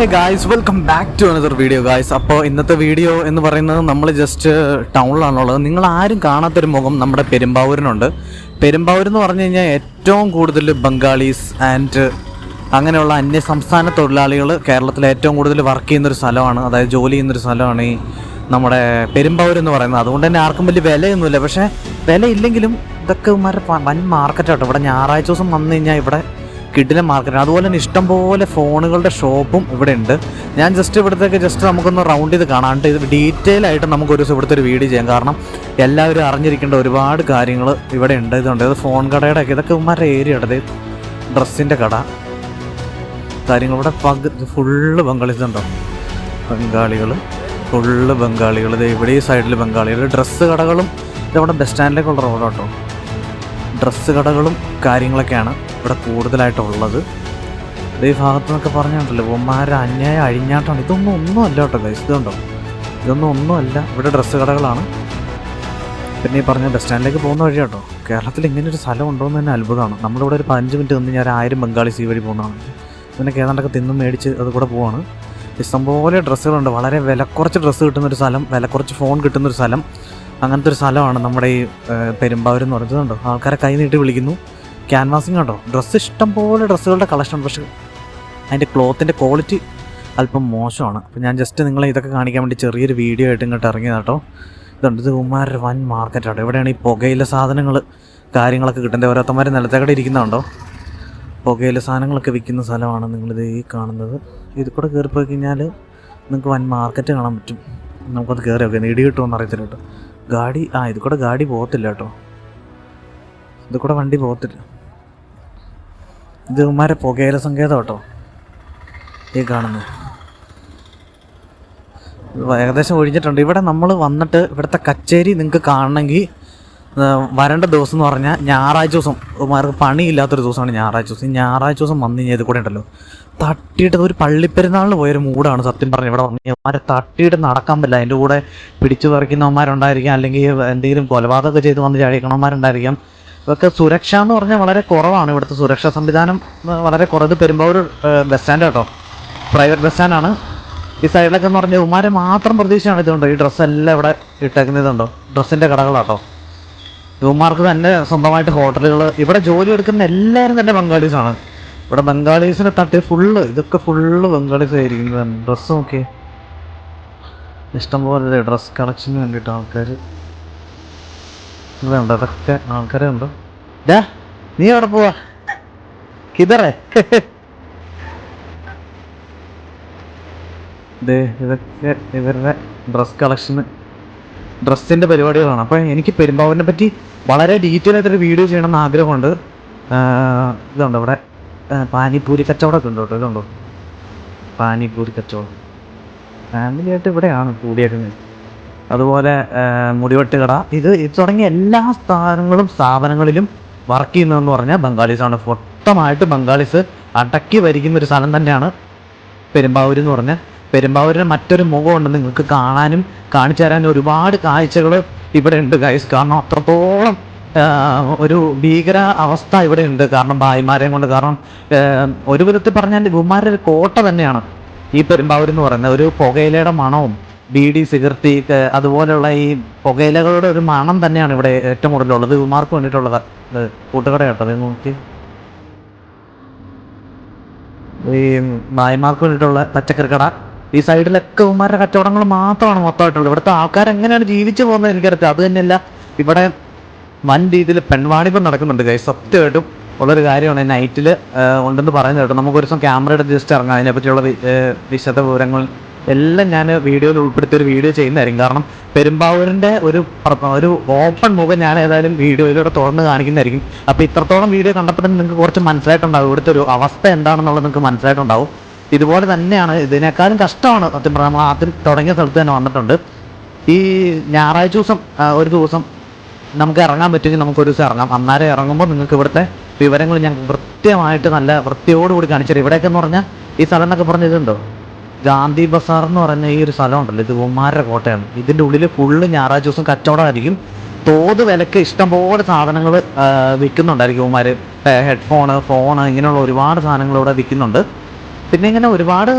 Hey guys welcome back to another video guys അപ്പോൾ ഇന്നത്തെ video എന്ന് പറയുന്നത് നമ്മൾ ജസ്റ്റ് ടൗണിലാണുള്ളത് നിങ്ങൾ ആരും കാണാത്തൊരു മുഖം നമ്മുടെ പെരുമ്പാവൂരിനുണ്ട്. പെരുമ്പാവൂർ എന്ന് പറഞ്ഞു കഴിഞ്ഞാൽ ഏറ്റവും കൂടുതൽ ബംഗാളീസ് ആൻഡ് അങ്ങനെയുള്ള അന്യ സംസ്ഥാന തൊഴിലാളികൾ കേരളത്തിൽ ഏറ്റവും കൂടുതൽ വർക്ക് ചെയ്യുന്നൊരു സ്ഥലമാണ്. അതായത് ജോലി ചെയ്യുന്നൊരു സ്ഥലമാണ് ഈ നമ്മുടെ പെരുമ്പാവൂർ എന്ന് പറയുന്നത്. അതുകൊണ്ട് തന്നെ ആർക്കും വലിയ വിലയൊന്നുമില്ല. പക്ഷേ വില ഇല്ലെങ്കിലും ഇതൊക്കെ വൻ മാർക്കറ്റാട്ടോ ഇവിടെ ഞായറാഴ്ച ദിവസം വന്നു കഴിഞ്ഞാൽ ഇവിടെ കിഡിലെ മാർക്കറ്റ് അതുപോലെ തന്നെ ഇഷ്ടംപോലെ ഫോണുകളുടെ ഷോപ്പും ഇവിടെ ഉണ്ട്. ഞാൻ ജസ്റ്റ് ഇവിടത്തേക്ക് ജസ്റ്റ് നമുക്കൊന്ന് റൗണ്ട് ചെയ്ത് കാണാണ്ട് ഇത് ഡീറ്റെയിൽ ആയിട്ട് നമുക്ക് ഒരു ദിവസം ഇവിടുത്തെ ഒരു വീഡിയോ ചെയ്യാം. കാരണം എല്ലാവരും അറിഞ്ഞിരിക്കേണ്ട ഒരുപാട് കാര്യങ്ങൾ ഇവിടെ ഉണ്ട്. ഇതുണ്ട്. ഇത് ഫോൺ കടയുടെ ഒക്കെ. ഇതൊക്കെ ഉമ്മാരുടെ ഏരിയ ഇടത് ഡ്രസ്സിന്റെ കട. കാര്യങ്ങൾ ഇവിടെ പക ഫുള്ള് ബംഗാളീസ് ഉണ്ടോ ബംഗാളികൾ ഫുള്ള് ബംഗാളികൾ ഇത് ഇവിടെ ഈ സൈഡിൽ ബംഗാളികൾ ഡ്രസ്സ് കടകളും ഇതവിടെ ബസ് സ്റ്റാൻഡിലേക്കുള്ള റോഡാട്ടോ ഡ്രസ്സ് കടകളും കാര്യങ്ങളൊക്കെയാണ് ഇവിടെ കൂടുതലായിട്ടുള്ളത്. ഈ ഭാഗത്ത് നിന്നൊക്കെ പറഞ്ഞിട്ടുണ്ടല്ലോ ഉമ്മാരെ അന്യായ അഴിഞ്ഞാട്ടാണ്. ഇതൊന്നും ഒന്നും അല്ല കേട്ടോ ഗൈസ് ഇതുണ്ടോ? ഇതൊന്നും ഒന്നുമല്ല ഇവിടെ ഡ്രസ്സ് കടകളാണ്. പിന്നെ ഈ പറഞ്ഞ ബസ് സ്റ്റാൻഡിലേക്ക് പോകുന്ന വഴി കേട്ടോ കേരളത്തിൽ ഇങ്ങനെ ഒരു സ്ഥലം ഉണ്ടോ എന്ന് തന്നെ അത്ഭുതമാണ്. നമ്മളിവിടെ ഒരു പതിനഞ്ച് മിനിറ്റ് നിന്ന് ഞാൻ ആയിരം ബംഗാളീസ് ഈ വഴി പോകുന്നതാണ്. പിന്നെ ഏതാണ്ടൊക്കെ തിന്നും മേടിച്ച് അത് കൂടെ പോവാണ്. ഇഷ്ടംപോലെ ഡ്രസ്സുകളുണ്ട് വളരെ വില കുറച്ച് ഡ്രസ്സ് കിട്ടുന്നൊരു സ്ഥലം വില കുറച്ച് ഫോൺ കിട്ടുന്നൊരു സ്ഥലം. അങ്ങനത്തെ ഒരു സ്ഥലമാണ് നമ്മുടെ ഈ പെരുമ്പാവൂർ എന്ന് പറയുന്നത് ആൾക്കാരെ കൈ നീട്ടി വിളിക്കുന്നു. ക്യാൻവാസിങ് കണ്ടോ? ഡ്രസ്സ് ഇഷ്ടം പോലെ ഡ്രസ്സുകളുടെ കളക്ഷൻ പക്ഷേ അതിന്റെ ക്ലോത്തിന്റെ ക്വാളിറ്റി അല്പം മോശമാണ്. അപ്പോൾ ഞാൻ ജസ്റ്റ് നിങ്ങളെ ഇതൊക്കെ കാണിക്കാൻ വേണ്ടി ചെറിയൊരു വീഡിയോ ആയിട്ട് ഇങ്ങോട്ട് ഇറങ്ങിയത് കേട്ടോ. ഇതുണ്ട്. ഇത് ഉമ്മാരുടെ വൻ മാർക്കറ്റാണ് ഇവിടെയാണ് ഈ പുകയില സാധനങ്ങൾ കാര്യങ്ങളൊക്കെ കിട്ടുന്നത്. ഓരോരുത്തന്മാർ നിലത്തേക്കടെ ഇരിക്കുന്നുണ്ടോ പുകയില സാധനങ്ങളൊക്കെ വിൽക്കുന്ന സ്ഥലമാണ് നിങ്ങളിത് ഈ കാണുന്നത്. ഇതിൽ കൂടെ കയറിപ്പോയി പോയി കഴിഞ്ഞാൽ നിങ്ങൾക്ക് വൻ മാർക്കറ്റ് കാണാൻ പറ്റും. നമുക്കത് കയറി നോക്കാം. ഇടി കിട്ടുമെന്ന് അറിയത്തില്ല കേട്ടോ. ഗാഡി ആ ഇത് കൂടെ ഗാഡി പോകത്തില്ല കേട്ടോ. ഇത് കൂടെ വണ്ടി പോകത്തില്ല. ഇത് ഉമ്മാരെ പുകയില സങ്കേതം കേട്ടോ ഈ കാണുന്നത്. ഏകദേശം ഒഴിഞ്ഞിട്ടുണ്ട്. ഇവിടെ നമ്മൾ വന്നിട്ട് ഇവിടുത്തെ കച്ചേരി നിങ്ങൾക്ക് കാണണമെങ്കിൽ വരേണ്ട ദിവസം എന്ന് പറഞ്ഞാൽ ഞായറാഴ്ച ദിവസം. മാർക്ക് പണിയില്ലാത്തൊരു ദിവസമാണ് ഞായറാഴ്ച ദിവസം. ഞായറാഴ്ച ദിവസം വന്നു കഴിഞ്ഞാൽ കൂടെ ഉണ്ടല്ലോ. തട്ടിയിട്ട് ഒരു പള്ളിപ്പെരുന്നാളിന് പോയൊരു മൂടാണ് സത്യം പറഞ്ഞു ഇവിടെ വന്നു അവന്മാരെ തട്ടിയിട്ട് നടക്കാൻ പറ്റില്ല. അതിന്റെ കൂടെ പിടിച്ചു പറിക്കുന്നവന്മാരുണ്ടായിരിക്കാം. അല്ലെങ്കിൽ എന്തെങ്കിലും കൊലപാതകമൊക്കെ ചെയ്ത് വന്ന് ചാടിക്കണവന്മാരുണ്ടായിരിക്കാം ഇതൊക്കെ സുരക്ഷ എന്ന് പറഞ്ഞാൽ വളരെ കുറവാണ് ഇവിടുത്തെ സുരക്ഷാ സംവിധാനം. വളരെ കുറവ്. ഒരു ബസ് സ്റ്റാൻഡ് കേട്ടോ. പ്രൈവറ്റ് ബസ് സ്റ്റാൻഡാണ്. ഈ സൈഡിലൊക്കെ എന്ന് പറഞ്ഞാൽ ഉമാരെ മാത്രം പ്രതീക്ഷയാണ് ഇതുണ്ടോ ഈ ഡ്രസ്സെല്ലാം ഇവിടെ ഇട്ടേക്കുന്നതുണ്ടോ? ഡ്രസ്സിന്റെ കടകളാട്ടോ. ഇവന്മാർക്ക് തന്നെ സ്വന്തമായിട്ട് ഹോട്ടലുകൾ. ഇവിടെ ജോലി എടുക്കുന്ന എല്ലാവരും തന്നെ ബംഗാളീസാണ് ഇവിടെ ബംഗാളീസിനെ തട്ടി ഫുള്ള് ഇതൊക്കെ ഫുള്ള് ബംഗാളീസ് ആയിരിക്കുന്നത് ഡ്രസ്സ് നോക്കി ഇഷ്ടംപോലെ ഡ്രസ് കളക്ഷന് വേണ്ടിയിട്ട് ആൾക്കാർ ഇതുണ്ട് അതൊക്കെ ആൾക്കാരെ ഉണ്ടോ. ഡാ നീ എവിടെ പോവാ? കിതറേ. ഇതൊക്കെ ഇവരുടെ ഡ്രസ് കളക്ഷന് ഡ്രസ്സിന്റെ പരിപാടികളാണ്. അപ്പോൾ എനിക്ക് പെരുമ്പാവൂരിനെ പറ്റി വളരെ ഡീറ്റെയിൽ ആയിട്ടൊരു വീഡിയോ ചെയ്യണമെന്ന് ആഗ്രഹമുണ്ട്. ആഹ് ഇതുണ്ട് ഇവിടെ പാനിപ്പൂരി കച്ചവടമൊക്കെ ഉണ്ട് കേട്ടോ? ഇതുണ്ടോ? പാനിപ്പൂരി കച്ചവടം. ഫാമിലി ആയിട്ട് ഇവിടെയാണ് കൂടിയേക്കുന്നത്. അതുപോലെ മുടിവെട്ട് കട ഇത് തുടങ്ങിയ എല്ലാ സ്ഥാനങ്ങളും സ്ഥാപനങ്ങളിലും വർക്ക് ചെയ്യുന്നതെന്ന് പറഞ്ഞാൽ ബംഗാളീസാണ് മൊത്തമായിട്ട് ബംഗാളീസ് അടക്കി വരിക്കുന്ന ഒരു സ്ഥലം തന്നെയാണ് പെരുമ്പാവൂർ എന്ന് പറഞ്ഞാൽ. പെരുമ്പാവൂരിന് മറ്റൊരു മുഖമുണ്ട് നിങ്ങൾക്ക് കാണാനും കാണിച്ചു തരാനും ഒരുപാട് കാഴ്ചകൾ ഇവിടെ ഉണ്ട് ഗൈസ് കാരണം അത്രത്തോളം ഒരു ഭീകര അവസ്ഥ ഇവിടെ ഉണ്ട് കാരണം ഭായിമാരെയും കൊണ്ട് കാരണം ഒരു വിധത്തിൽ പറഞ്ഞാൽ ഇവന്മാരുടെ ഒരു കോട്ട തന്നെയാണ്. ഈ പെരുമ്പാവൂർ എന്ന് പറയുന്നത് ഒരു പുകയിലയുടെ മണവും ബീഡി സിഗർത്തി അതുപോലെയുള്ള ഈ പുകയിലകളുടെ ഒരു മണം തന്നെയാണ് ഇവിടെ ഏറ്റവും കൂടുതലുള്ളത്. ഇവന്മാർക്ക് വേണ്ടിയിട്ടുള്ളത്. കൂട്ടുകട കേട്ടത് നോക്കി. ഈ നായ്മാർക്ക് വേണ്ടിയിട്ടുള്ള പച്ചക്കറി കട. ഈ സൈഡിലൊക്കെ ഉമ്മാരുടെ കച്ചവടങ്ങൾ മാത്രമാണ് മൊത്തമായിട്ടുള്ളത്. ഇവിടുത്തെ ആൾക്കാർ എങ്ങനെയാണ് ജീവിച്ചു പോകുന്നത് എനിക്കറിയാം അത് തന്നെയല്ല ഇവിടെ വൻ രീതിയിൽ പെൺവാണിപ്പം നടക്കുന്നുണ്ട്. കൈ സത്യമായിട്ടും ഉള്ളൊരു കാര്യമാണ് നൈറ്റിൽ ഉണ്ടെന്ന് പറയുന്നത് കേട്ടോ. നമുക്ക് ഒരു ദിവസം ക്യാമറയുടെ ജസ്റ്റ് ഇറങ്ങാം. അതിനെപ്പറ്റിയുള്ള വിശദ വിവരങ്ങൾ എല്ലാം ഞാൻ വീഡിയോയിൽ ഉൾപ്പെടുത്തി ഒരു വീഡിയോ ചെയ്യുന്നതായിരിക്കും. കാരണം പെരുമ്പാവൂരിന്റെ ഒരു ഒരു ഓപ്പൺ മുഖം ഞാൻ ഏതായാലും വീഡിയോയിലൂടെ തുറന്ന് കാണിക്കുന്നതായിരിക്കും. അപ്പോൾ ഇത്രത്തോളം വീഡിയോ കണ്ടപ്പോൾ തന്നെ നിങ്ങൾക്ക് കുറച്ച് മനസ്സിലായിട്ടുണ്ടാവും. ഇവിടുത്തെ ഒരു അവസ്ഥ എന്താണെന്നുള്ളത് നിങ്ങൾക്ക് മനസ്സിലായിട്ടുണ്ടാവും. ഇതുപോലെ തന്നെയാണ്. ഇതിനേക്കാളും കഷ്ടമാണ് സത്യം പറഞ്ഞാൽ. നമ്മൾ ആദ്യം തുടങ്ങിയ സ്ഥലത്ത് തന്നെ വന്നിട്ടുണ്ട്. ഈ ഞായറാഴ്ച ദിവസം ഒരു ദിവസം നമുക്ക് ഇറങ്ങാൻ പറ്റുമെങ്കിൽ നമുക്ക് ഒരു ദിവസം ഇറങ്ങാം. അന്നേരം ഇറങ്ങുമ്പോൾ നിങ്ങൾക്ക് ഇവിടുത്തെ വിവരങ്ങൾ ഞാൻ കൃത്യമായിട്ട് നല്ല വൃത്തിയോടുകൂടി കാണിച്ചു ഇവിടെയൊക്കെ എന്ന് പറഞ്ഞാൽ ഈ സ്ഥലം എന്നൊക്കെ പറഞ്ഞ ഇതുണ്ടോ? ഗാന്ധി ബസാർ എന്ന് പറഞ്ഞ ഈ ഒരു സ്ഥലം ഉണ്ടല്ലോ. ഇത് ഉമ്മാരുടെ കോട്ടയാണ്. ഇതിന്റെ ഉള്ളിൽ ഫുള്ള് ഞായറാഴ്ച ദിവസം കച്ചവടമായിരിക്കും തോത് വിലക്ക് ഇഷ്ടംപോലെ സാധനങ്ങൾ വിൽക്കുന്നുണ്ടായിരിക്കും. ഉമ്മാർ ഹെഡ്ഫോണ് ഫോണ് ഇങ്ങനെയുള്ള ഒരുപാട് സാധനങ്ങൾ ഇവിടെ വിൽക്കുന്നുണ്ട്. പിന്നെ ഇങ്ങനെ ഒരുപാട്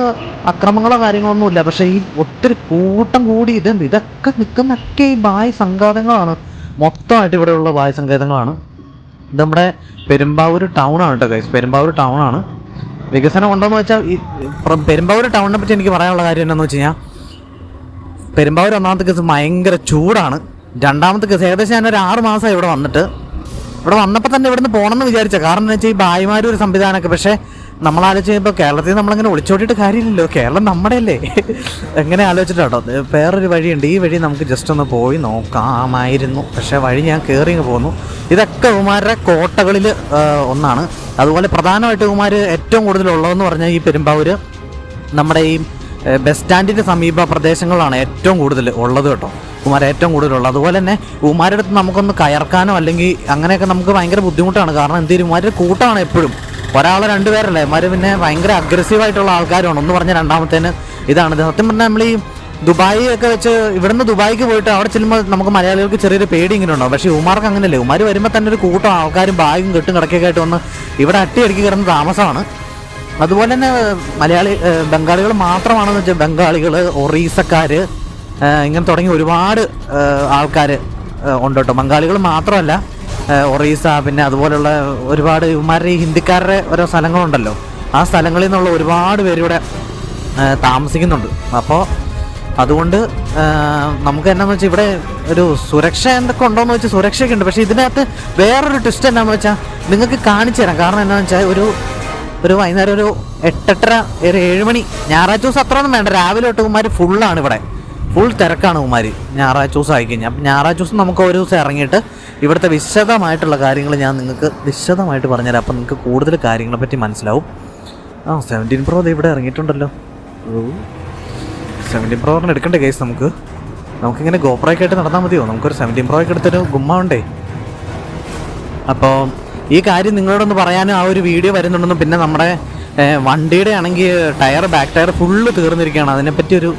അക്രമങ്ങളോ കാര്യങ്ങളൊന്നും ഇല്ല. പക്ഷേ ഈ ഒത്തിരി കൂട്ടം കൂടി ഇത് ഇതൊക്കെ നിൽക്കുന്നൊക്കെ ഈ ബായ് സംഘാതങ്ങളാണ്. മൊത്തമായിട്ട് ഇവിടെയുള്ള ബായ് സംഘാതങ്ങളാണ്. ഇത് നമ്മുടെ പെരുമ്പാവൂർ ടൗണാണ് കേട്ടോ ഗൈസ് പെരുമ്പാവൂർ ടൗൺ ആണ്. വികസനം ഉണ്ടോയെന്ന് വെച്ചാൽ ഈ പ്ര- പെരുമ്പാവൂർ ടൗണിനെ പറ്റി എനിക്ക് പറയാനുള്ള കാര്യം എന്താണെന്ന് വെച്ച് കഴിഞ്ഞാൽ പെരുമ്പാവൂർ ഒന്നാമത്തെ കേസ് ഭയങ്കര ചൂടാണ്. രണ്ടാമത്തെ കേസ് ഏകദേശം ഞാൻ ഒരു ആറ് മാസമായി ഇവിടെ വന്നിട്ട്. ഇവിടെ വന്നപ്പോൾ തന്നെ ഇവിടുന്ന് പോകണമെന്ന് വിചാരിച്ച കാരണം എന്ന് വെച്ചാൽ ഈ ഭായിമാരും ഒരു സംവിധാനമൊക്കെ പക്ഷേ നമ്മൾ ആലോചിച്ച് കഴിയുമ്പോൾ കേരളത്തിൽ നമ്മളങ്ങനെ ഒളിച്ചോട്ടിട്ട് കാര്യമില്ലല്ലോ. കേരളം നമ്മുടെ അല്ലേ എങ്ങനെ ആലോചിച്ചിട്ടാട്ടോ? വേറൊരു വഴിയുണ്ട്. ഈ വഴി നമുക്ക് ജസ്റ്റ് ഒന്ന് പോയി നോക്കാമായിരുന്നു. പക്ഷേ വഴി ഞാൻ കയറി പോകുന്നു ഇതൊക്കെ ഉമാരുടെ കോട്ടകളിൽ ഒന്നാണ്. അതുപോലെ പ്രധാനമായിട്ട് ഉമാർ ഏറ്റവും കൂടുതൽ ഉള്ളതെന്ന് പറഞ്ഞാൽ ഈ പെരുമ്പാവൂർ നമ്മുടെ ഈ ബസ് സ്റ്റാൻഡിന്റെ സമീപ പ്രദേശങ്ങളാണ് ഏറ്റവും കൂടുതൽ ഉള്ളത് കേട്ടോ. ഉമാർ ഏറ്റവും കൂടുതലുള്ളത്. അതുപോലെ തന്നെ ഉമാരുടെ അടുത്ത് നമുക്കൊന്ന് കയർക്കാനോ അല്ലെങ്കിൽ അങ്ങനെയൊക്കെ നമുക്ക് ഭയങ്കര ബുദ്ധിമുട്ടാണ്. കാരണം എന്തെങ്കിലും ഉമാരുടെ കൂട്ടമാണ് എപ്പോഴും. ഒരാളെ രണ്ടുപേരല്ലേ? മാര് പിന്നെ ഭയങ്കര അഗ്രസീവായിട്ടുള്ള ആൾക്കാരാണ്. ഒന്ന് പറഞ്ഞ രണ്ടാമത്തേന് ഇതാണ്. സത്യം പറഞ്ഞാൽ നമ്മൾ ഈ ദുബായി ഒക്കെ വെച്ച് ഇവിടുന്ന് ദുബായിക്ക് പോയിട്ട് അവിടെ ചെല്ലുമ്പോൾ നമുക്ക് മലയാളികൾക്ക് ചെറിയൊരു പേടി ഇങ്ങനെ ഉണ്ടാവും പക്ഷേ ഉമാർക്ക് അങ്ങനെയല്ലേ. ഉമാർ വരുമ്പോൾ തന്നെ ഒരു കൂട്ടം ആൾക്കാരും ബാഗും കെട്ടും കിടക്കൊക്കെ ആയിട്ട് വന്ന് ഇവിടെ അട്ടിയടിക്ക് കിടന്ന് താമസമാണ് അതുപോലെ തന്നെ മലയാളി ബംഗാളികൾ മാത്രമാണെന്ന് വെച്ചാൽ ബംഗാളികൾ ഒറീസക്കാർ ഇങ്ങനെ തുടങ്ങി ഒരുപാട് ആൾക്കാർ ഉണ്ട് കേട്ടോ ബംഗാളികൾ മാത്രമല്ല ഒറീസ പിന്നെ അതുപോലെയുള്ള ഒരുപാട് ഇവന്മാരുടെ ഹിന്ദിക്കാരുടെ ഓരോ സ്ഥലങ്ങളുണ്ടല്ലോ. ആ സ്ഥലങ്ങളിൽ നിന്നുള്ള ഒരുപാട് പേര് ഇവിടെ ഏ, താമസിക്കുന്നുണ്ട്. അപ്പോൾ അതുകൊണ്ട് നമുക്ക് എന്നാന്ന് വെച്ചാൽ ഇവിടെ ഒരു സുരക്ഷ എന്തൊക്കെ ഉണ്ടോയെന്ന് വെച്ചാൽ സുരക്ഷയൊക്കെ ഉണ്ട്. പക്ഷേ ഇതിനകത്ത് വേറൊരു ട്വിസ്റ്റ് എന്നാന്ന് വെച്ചാൽ നിങ്ങൾക്ക് കാണിച്ചു തരാം. കാരണം എന്താണെന്ന് വെച്ചാൽ ഒരു ഒരു വൈകുന്നേരം ഒരു എട്ടെട്ടര ഒരു ഏഴ് മണി ഞായറാഴ്ച ദിവസം അത്ര ഒന്നും വേണ്ട. രാവിലെ തൊട്ട് കുമാർ ഫുള്ളാണ് ഇവിടെ. ഫുൾ തിരക്കാണ് ഉമാരി ഞായറാഴ്ച ദിവസം ആയിക്കഴിഞ്ഞാൽ അപ്പം ഞായറാഴ്ച ദിവസം നമുക്ക് ഒരു ദിവസം ഇറങ്ങിയിട്ട് ഇവിടുത്തെ വിശദമായിട്ടുള്ള കാര്യങ്ങൾ ഞാൻ നിങ്ങൾക്ക് വിശദമായിട്ട് പറഞ്ഞുതരാം. അപ്പം നിങ്ങൾക്ക് കൂടുതൽ കാര്യങ്ങളെ പറ്റി മനസ്സിലാവും. ആ സെവന്റീൻ പ്രോ ഇവിടെ ഇറങ്ങിയിട്ടുണ്ടല്ലോ. സെവന്റീൻ പ്രോറിന് എടുക്കണ്ടേ കേസ് നമുക്ക്? നമുക്കിങ്ങനെ ഗോപ്രോയൊക്കെ ആയിട്ട് നടന്നാൽ മതിയോ? നമുക്കൊരു സെവന്റീൻ പ്രോയൊക്കെ എടുത്തൊരു ഗുമ്മാവണ്ടേ അപ്പോൾ ഈ കാര്യം നിങ്ങളോടൊന്ന് പറയാനും ആ ഒരു വീഡിയോ വരുന്നുണ്ടെന്നും പിന്നെ നമ്മുടെ വണ്ടിയുടെ ആണെങ്കിൽ ടയർ ബാക്ക് ടയർ ഫുള്ള് തീർന്നിരിക്കുകയാണ്. അതിനെപ്പറ്റി ഒരു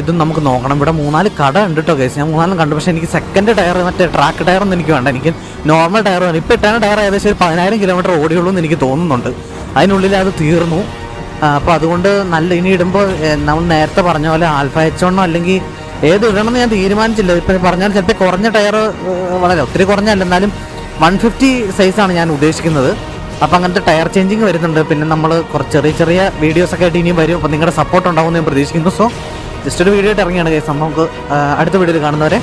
ഇതും നമുക്ക് നോക്കണം. ഇവിടെ മൂന്നാൽ കട ഉണ്ട് കേട്ടോ കേസ് ഞാൻ മൂന്നാലും കണ്ടു. പക്ഷേ എനിക്ക് സെക്കൻഡ് ടയർ മറ്റേ ട്രാക്ക് ടയർ ഒന്നും എനിക്ക് വേണ്ട. എനിക്ക് നോർമൽ ടയർ വേണം. ഇപ്പോൾ ഇട്ടാണ് ടയർ ഏകദേശം ഒരു പതിനായിരം കിലോമീറ്റർ ഓടിയുള്ളൂ എന്ന് എനിക്ക് തോന്നുന്നുണ്ട്. അതിനുള്ളിൽ അത് തീർന്നു. അപ്പോൾ അതുകൊണ്ട് നല്ല ഇനി ഇടുമ്പോൾ നമ്മൾ നേരത്തെ പറഞ്ഞ പോലെ ആൽഫ എച്ച് വണ്ണോ അല്ലെങ്കിൽ ഏത് ഇടണമെന്ന് ഞാൻ തീരുമാനിച്ചില്ല. ഇപ്പം പറഞ്ഞാൽ ചിലപ്പോൾ കുറഞ്ഞ ടയർ വളരെ ഒത്തിരി കുറഞ്ഞല്ല. എന്നാലും വൺ ഫിഫ്റ്റി സൈസാണ് ഞാൻ ഉദ്ദേശിക്കുന്നത്. അപ്പോൾ അങ്ങനത്തെ ടയർ ചേഞ്ചിങ് വരുന്നുണ്ട്. പിന്നെ നമ്മൾ കുറച്ച് ചെറിയ ചെറിയ വീഡിയോസൊക്കെ ആയിട്ട് ഇനിയും വരും. അപ്പോൾ നിങ്ങളുടെ സപ്പോർട്ട് ഉണ്ടാവുമെന്ന് ഞാൻ പ്രതീക്ഷിക്കുന്നു. സോ ജസ്റ്റ് ഒരു വീഡിയോ ആയിട്ട് ഇറങ്ങിയാണ് ഗൈസ് നമുക്ക് അടുത്ത വീഡിയോയിൽ കാണുന്നവരെ.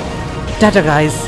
ടാറ്റ ഗായ്സ്